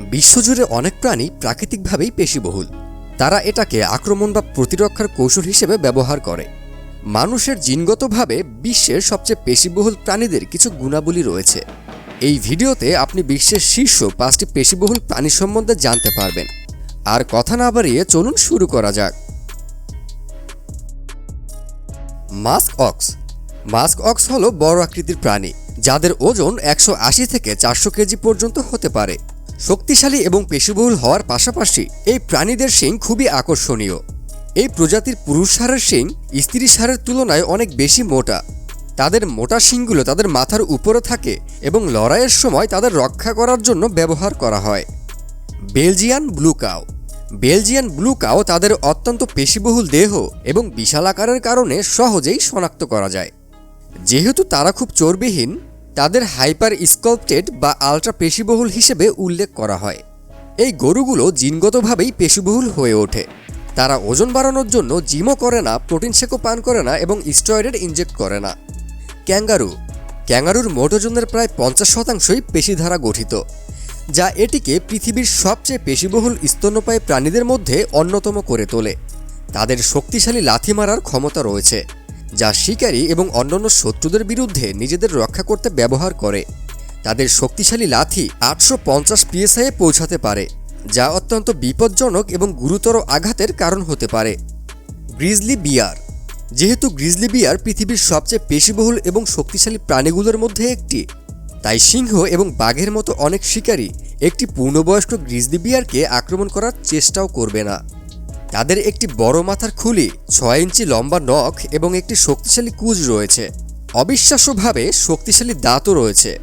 বিশ্বজুড়ে অনেক প্রাণী প্রাকৃতিকভাবেই পেশিবহুল। তারা এটাকে আক্রমণ বা প্রতিরক্ষার কৌশল হিসেবে ব্যবহার করে। মানুষের জিনগতভাবে বিশ্বের সবচেয়ে পেশিবহুল প্রাণীদের কিছু গুণাবলী রয়েছে। এই ভিডিওতে আপনি বিশ্বের শীর্ষ পাঁচটি পেশিবহুল প্রাণী সম্বন্ধে জানতে পারবেন। আর কথা না বাড়িয়ে চলুন শুরু করা যাক। Mask ox. মাস্ক অক্স হলো বড় আকৃতির প্রাণী, যাদের ওজন একশো আশি থেকে চারশো কেজি পর্যন্ত হতে পারে। শক্তিশালী এবং পেশিবহুল হওয়ার পাশাপাশি এই প্রাণীদের শিং খুবই আকর্ষণীয়। এই প্রজাতির পুরুষ সারের শিং স্ত্রী সারের তুলনায় অনেক বেশি মোটা। তাদের মোটা শিংগুলো তাদের মাথার উপরে থাকে এবং লড়াইয়ের সময় তাদের রক্ষা করার জন্য ব্যবহার করা হয়। Belgian blue cow Belgian blue cow তাদের অত্যন্ত পেশিবহুল দেহ এবং বিশাল আকারের কারণে সহজেই শনাক্ত করা যায়। যেহেতু তারা খুব চর্বিহীন তাদের হাইপার স্কল্পটেড বা আলট্রা পেশিবহুল হিসেবে উল্লেখ করা হয়। এই গরুগুলো জিনগতভাবেই পেশিবহুল হয়ে ওঠে। তারা ওজন বাড়ানোর জন্য জিমও করে না, প্রোটিন শেকও পান করে না এবং স্টেরয়েড ইনজেক্ট করে না। ক্যাঙ্গারু। ক্যাঙ্গারুর মোট ওজনের প্রায় পঞ্চাশ শতাংশই পেশি দ্বারা গঠিত, যা এটিকে পৃথিবীর সবচেয়ে পেশিবহুল স্তন্যপায়ী প্রাণীদের মধ্যে অন্যতম করে তোলে। তাদের শক্তিশালী লাথি মারার ক্ষমতা রয়েছে। যা শিকারী এবং অন্যান্য শত্রুদের বিরুদ্ধে নিজেদের রক্ষা করতে ব্যবহার করে। তাদের শক্তিশালী লাথি আটশো পঞ্চাশ পিএসআইয়ে পৌঁছাতে পারে, যা অত্যন্ত বিপজ্জনক এবং গুরুতর আঘাতের কারণ হতে পারে। গ্রিজলি বিয়ার যেহেতু গ্রিজলি বিয়ার পৃথিবীর সবচেয়ে পেশিবহুল এবং শক্তিশালী প্রাণীগুলোর মধ্যে একটি। তাই সিংহ এবং বাঘের মতো অনেক শিকারী একটি পূর্ণবয়স্ক গ্রিজলি বিয়ারকে আক্রমণ করার চেষ্টাও করবে না। তাদের একটি বড় মাথার খুলি, ছয় ইঞ্চি লম্বা নখ এবং একটি শক্তিশালী কুজ রয়েছে। অবিশ্বাস্যভাবে শক্তিশালী দাঁতও রয়েছে,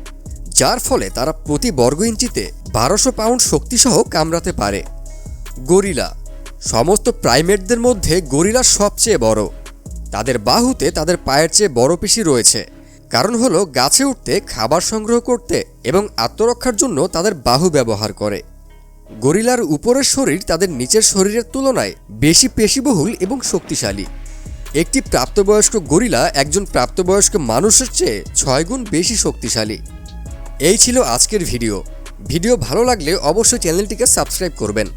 যার ফলে তারা প্রতি বর্গ ইঞ্চিতে বারোশো পাউন্ড শক্তিসহ কামড়াতে পারে। গরিলা, সমস্ত প্রাইমেটদের মধ্যে গরিলা সবচেয়ে বড়। তাদের বাহুতে তাদের পায়ের চেয়ে বড় পেশি রয়েছে। কারণ হলো, গাছে উঠতে, খাবার সংগ্রহ করতে এবং আত্মরক্ষার জন্য তাদের বাহু ব্যবহার করে। গরিলার উপরের শরীর তাদের নিচের শরীরের তুলনায় বেশি পেশিবহুল এবং শক্তিশালী। একটি প্রাপ্তবয়স্ক গরিলা একজন প্রাপ্তবয়স্ক মানুষের চেয়ে ছয় গুণ বেশি শক্তিশালী। এই ছিল আজকের ভিডিও। ভিডিও ভালো লাগলে অবশ্যই চ্যানেলটিকে সাবস্ক্রাইব করবেন।